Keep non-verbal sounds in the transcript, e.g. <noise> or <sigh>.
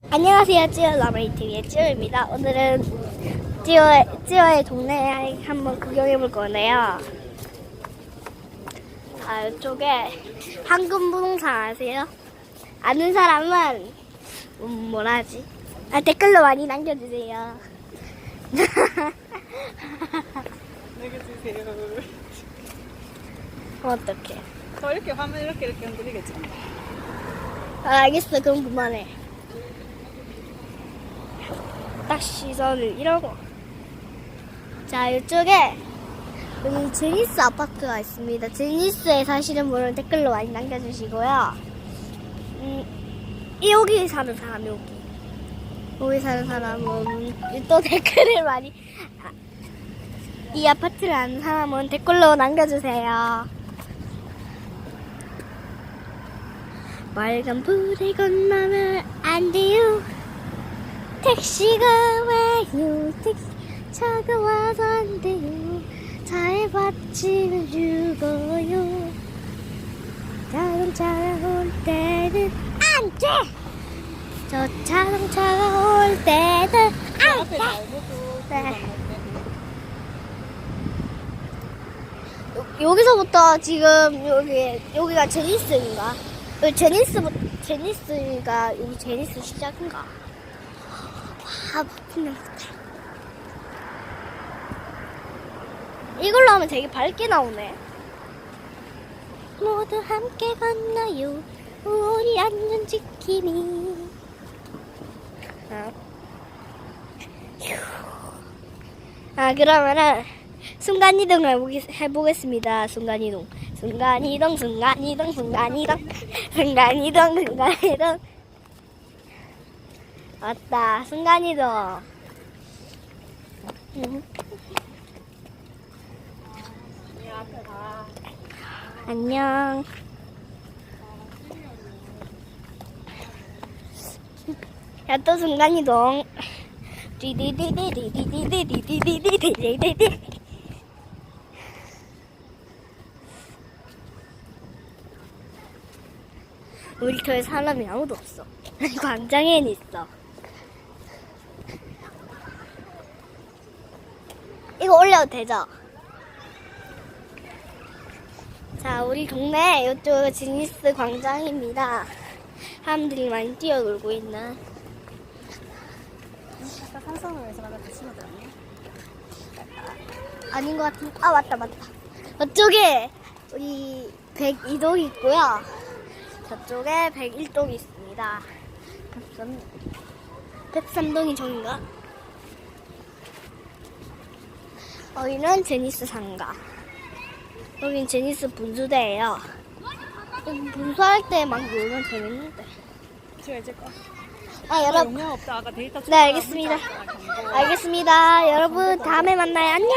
안녕하세요. 찌어 라브리 TV의 찌어입니다. 오늘은 찌어의, 찌어의 동네에 한번 구경해 볼 건데요. 아, 이쪽에 황금 부동산 아세요? 아는 사람은, 음, 뭐라 하지? 아, 댓글로 많이 남겨주세요. <laughs> 내겨주세요. 어떡해. 저 이렇게 화면 이렇게 이렇게 흔들리겠죠? 아, 알겠어. 그럼 그만해. 시선을 이러고. 자, 이쪽에 여기 제니스 아파트가 있습니다. 제니스에 사시는 분은 댓글로 많이 남겨주시고요. 음, 이 여기 사는 사람 여기. 여기 사는 사람은 또 <laughs> 댓글을 많이 아, 이 아파트를 아는 사람은 댓글로 남겨주세요. 빨간 불을 건너면 안 돼요. 택시가 와요. 택시 차가 와서 안 돼요. 차에 받치면 죽어요. 자동차가 올 때는 안 돼. 저 자동차가 올 때는 안 앞에 돼. 말고도 네. 요- 여기서부터 지금 여기 여기가 제니스인가? 여기 제니스 제니스가 여기 제니스 시작인가? 와 바쁘네 이걸로 하면 되게 밝게 나오네. 모두 함께 건너요. 우리 안전 지킴이. 아. 휴. 아 그러면은 순간이동을 해보겠- 해보겠습니다. 순간이동, 순간이동, 순간이동, 순간이동, <laughs> 순간이동, 순간이동. 왔다, 순간이동. 안녕. 야, 또 순간이동. 디디디디디디디디디디디디디디. 우리 교회 사람이 아무도 없어. 광장에는 있어. 이거 올려도 되죠? 자, 우리 동네 이쪽 지니스 광장입니다. 사람들이 많이 뛰어놀고 있는. 아까 산성을 제가 같이 심어드렸네. 아닌 것 같은. 아 맞다 맞다. 저쪽에 우리 102동 있고요. 저쪽에 101동이 있습니다. 103, 103동이 저인가? 여기는 제니스 상가. 여긴 제니스 분수대예요. 분수할 때 막 놀면 재밌는데. 제가 이제 거. 아 여러분. 용량 없다. 아까 데이터 네, 알겠습니다. 알겠습니다. 여러분 다음에 만나요. 안녕.